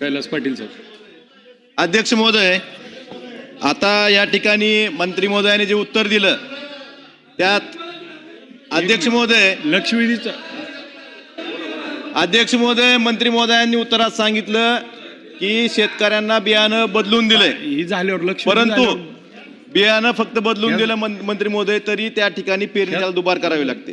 कैलास पाटील साहेब अध्यक्ष महोदय आता या ठिकाणी मंत्री महोदयाने जे उत्तर दिलं त्यात अध्यक्ष महोदय लक्षवेधीचा. अध्यक्ष महोदय मंत्री महोदयांनी उत्तरात सांगितलं की शेतकऱ्यांना बियाणं बदलून दिलंय. ही झाल्यावर लक्ष परंतु बियाणं फक्त बदलून दिलं मंत्री महोदय तरी त्या ठिकाणी पेरणी त्याला दुबार करावी लागते.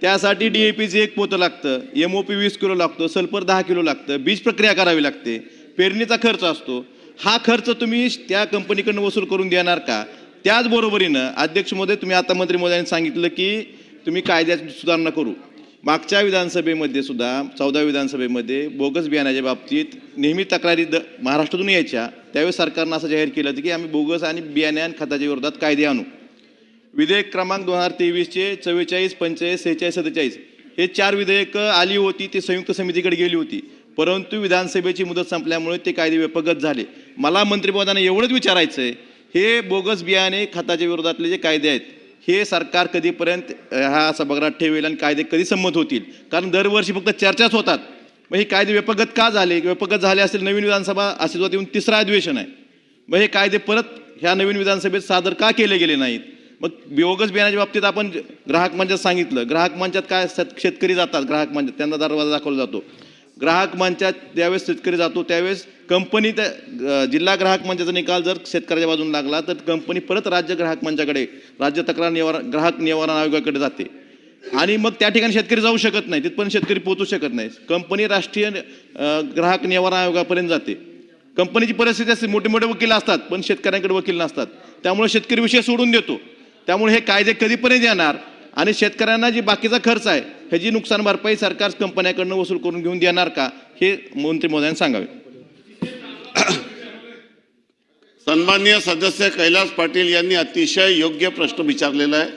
त्यासाठी डी ए पीचं एक पोतं लागतं एम ओ पी वीस किलो लागतो सल्फर दहा किलो लागतं बीज प्रक्रिया करावी लागते पेरणीचा खर्च असतो. हा खर्च तुम्ही त्या कंपनीकडनं वसूल करून देणार का? त्याचबरोबरीनं अध्यक्ष महोदय तुम्ही आता मंत्री महोदयांनी सांगितलं की तुम्ही कायद्यात सुधारणा करू. मागच्या विधानसभेमध्ये सुद्धा चौदा विधानसभेमध्ये बोगस बियाण्याच्या बाबतीत नेहमी तक्रारी द महाराष्ट्रातून यायच्या. त्यावेळेस सरकारनं असं जाहीर केलं होतं की आम्ही बोगस आणि बियाणे आणि खताच्या विरोधात कायदे आणू. विधेयक क्रमांक दोन हजार तेवीसचे चव्वेचाळीस पंचेचाळीस सेहेचाळीस सत्तेचाळीस हे चार विधेयकं आली होती ती संयुक्त समितीकडे गेली होती. परंतु विधानसभेची मुदत संपल्यामुळे ते कायदे व्यपगत झाले. मला मंत्रिपदाने एवढंच विचारायचं आहे हे बोगस बियाणे खताच्या विरोधातले जे कायदे आहेत हे सरकार कधीपर्यंत ह्या सभागृहात ठेवेल आणि कायदे कधी संमत होतील? कारण दरवर्षी फक्त चर्चाच होतात. मग हे कायदे व्यपगत का झाले? व्यपगत झाले असेल नवीन विधानसभा अस्तित्वात येऊन तिसरं अधिवेशन आहे. मग हे कायदे परत ह्या नवीन विधानसभेत सादर का केले गेले नाहीत? मग बोगस बियाण्याच्या बाबतीत आपण ग्राहक मंचात सांगितलं. ग्राहक मंचात काय शेतकरी जातात ग्राहक मंचात. त्यांना दरवाजा दाखवला जातो. ग्राहक मंचात ज्यावेळेस शेतकरी जातो त्यावेळेस कंपनी त्या जिल्हा ग्राहक मंचाचा निकाल जर शेतकऱ्याच्या बाजून लागला तर कंपनी परत राज्य ग्राहक मंचाकडे राज्य तक्रार निवारण ग्राहक निवारण आयोगाकडे जाते. आणि मग त्या ठिकाणी शेतकरी जाऊ शकत नाही. तिथपर्यंत शेतकरी पोहोचू शकत नाही. कंपनी राष्ट्रीय ग्राहक निवारण आयोगापर्यंत जाते. कंपनीची परिस्थिती असते मोठे मोठे वकील असतात पण शेतकऱ्यांकडे वकील नसतात. त्यामुळे शेतकरी विषय सोडून देतो. त्यामुळे हे कायदे कधीपर्यंत येणार? आणि शेतकऱ्यांना जी बाकीचा खर्च आहे ह्याची नुकसान भरपाई सरकार कंपन्याकडनं वसूल करून घेऊन देणार का? हे मंत्री महोदयांनी सांगावे. सन्माननीय सदस्य कैलास पाटील यांनी अतिशय योग्य प्रश्न विचारलेला आहे.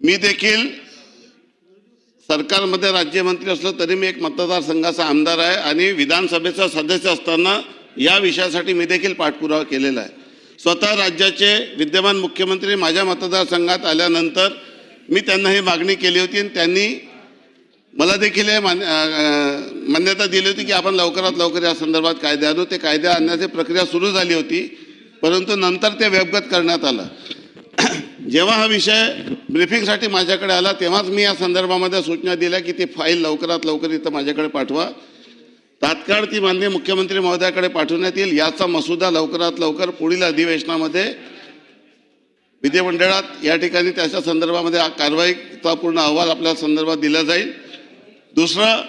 मी देखील सरकारमध्ये राज्यमंत्री असलो तरी मी एक मतदारसंघाचा आमदार आहे आणि विधानसभेचा सदस्य असताना या विषयासाठी मी देखील पाठपुरावा केलेला आहे. स्वतः राज्याचे विद्यमान मुख्यमंत्री माझ्या मतदारसंघात आल्यानंतर मी त्यांना ही मागणी केली होती आणि त्यांनी मला देखील हे मान्य मान्यता दिली होती की आपण लवकरात लवकर या संदर्भात कायदे आणू. ते कायदे आणण्याची प्रक्रिया सुरू झाली होती परंतु नंतर ते व्यवगत करण्यात आलं. जेव्हा हा विषय ब्रिफिंगसाठी माझ्याकडे आला तेव्हाच मी या संदर्भामध्ये सूचना दिल्या की ती फाईल लवकरात लवकर इथं माझ्याकडे पाठवा. तात्काळ ती माननीय मुख्यमंत्री महोदयाकडे पाठवण्यात येईल. याचा मसुदा लवकरात लवकर पुढील अधिवेशनामध्ये विधिमंडळात या ठिकाणी त्याच्या संदर्भामध्ये कारवाईचा पूर्ण अहवाल आपल्या संदर्भात दिला जाईल. दुसरं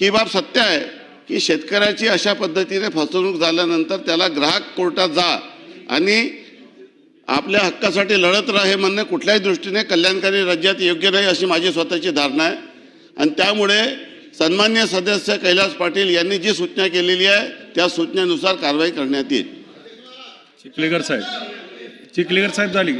ही बाब सत्य आहे की शेतकऱ्याची अशा पद्धतीने फसवणूक झाल्यानंतर त्याला ग्राहक कोर्टात जा आणि आपल्या हक्कासाठी लढत राहा हे म्हणणे कुठल्याही दृष्टीने कल्याणकारी राज्यात योग्य नाही अशी माझी स्वतःची धारणा आहे. आणि त्यामुळे सन्मान्य सदस्य कैलास पाटील यांनी जी सूचना केलेली आहे त्या सूचनेनुसार कारवाई करण्यात येईल. चिखलेकर साहेब. चिखलेकर साहेब झाली